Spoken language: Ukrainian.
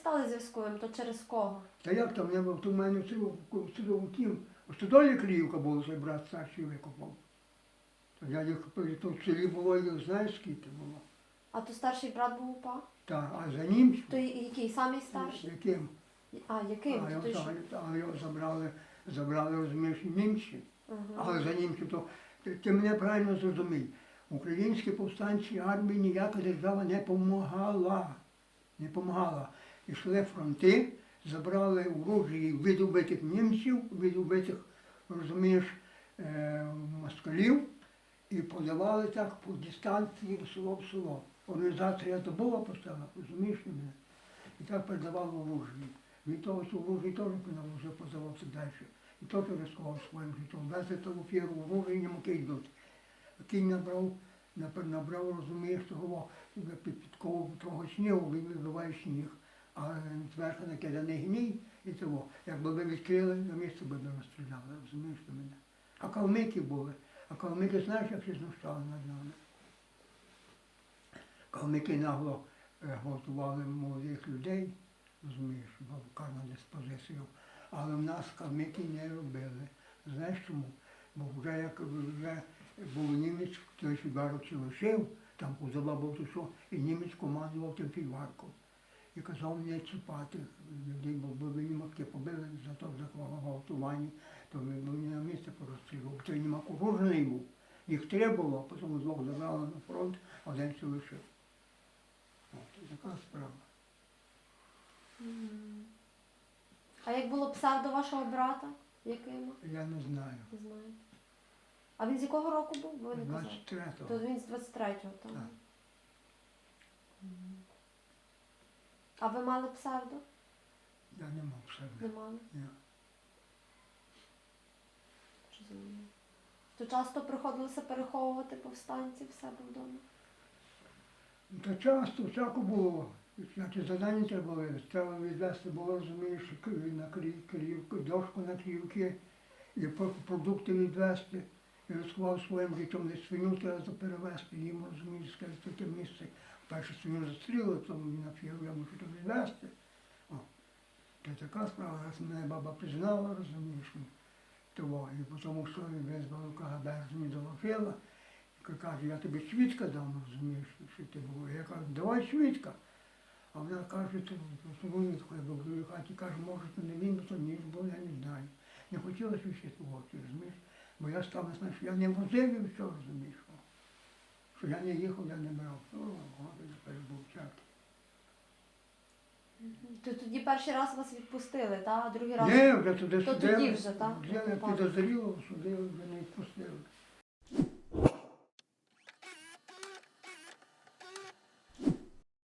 стали зв'язковим, то через кого? Та як там, я був, то в мене в судовому тім, у стодолі Кліївка була, цей брат старший викопав. То я їх, то в селі було, їх знаєш скільки було. А то старший брат був упа? Та, а за ним, То який? Самий старший? яким? А, яким? А його, той, що- та- а його забрали, забрали, розумієш, німці. Але за німців, то ти, ти мене правильно зрозумій. Українські повстанці армії ніяка держава не допомагала. Не допомагала. Ішли фронти, забрали оружие від німців, від убитих, розумієш, е, москалів і подавали так по дистанції село в село. Організація то була поставила, розумієш мене? І так передавали оружие. Від того, що оружие теж вже подавався далі. І теж рискував своїм життям. Везли того фіру оружие, йому йдуть. А Кінь набрав, набрав, розумієш, того під підкову того снігу, він вибиває сніг. А зверху накиданий гній і того. Якби ви відкрили, на місце би ми розстріляли, розумієш ти мене. А калмики були. А калмики знаєш, як знущали над нами. Калмики нагло е, гвалтували молодих людей, розумієш, була карна диспозицію. Але в нас калмики не робили. Знаєш чому? Бо вже як вже був німець, той фігарок чи лишив, там був то що, і німець командував тим фігарком. І казав не чіпати людей, бо ви німаки побили за то за гвалтування, то б на місце порозстрілював. Той німак оружений був. Їх три було, потім двох забрали на фронт, а один все лишив. От, така справа. А як було псевдо вашого брата? Яким? Я не знаю. Не знаєте. А він з якого року був? Ви не казали. 23-го. То він з 23-го, так. Так. Мгм. А ви мали псевдо? Я не мав псевдо. Не мали? Ні. Розумію. То часто приходилося переховувати повстанців в себе вдома? Та часто всяко було. Значить, задання треба було. Треба відвести було, розумієш, на крі- дошку на крівки, і продукти відвести. І розховав своїм життям десь свиню треба перевезти, їм розумієш, сказати, таке місце. Перше свиню застрілили, потім на фіру я мушу то відвести. О, то така справа, раз мене баба признала, розумієш. Того, і тому що визвала КГБ, мені доложила. І каже, я тобі свідка дам, розумієш, що ти було. Я кажу, давай свідка. А вона каже, то він бо в хаті каже, може, то не він, то ні, бо я не знаю. Не хотіла свідчити, розумієш? Бо я став на що я не возив і все, розумієш. Що я не їхав, я не брав. О, Господи, тепер був всякий. То тоді перший раз вас відпустили, так? А другий раз. Ні, вже туди То судили. тоді вже, так? Я не підозріло, судили, вже не відпустили.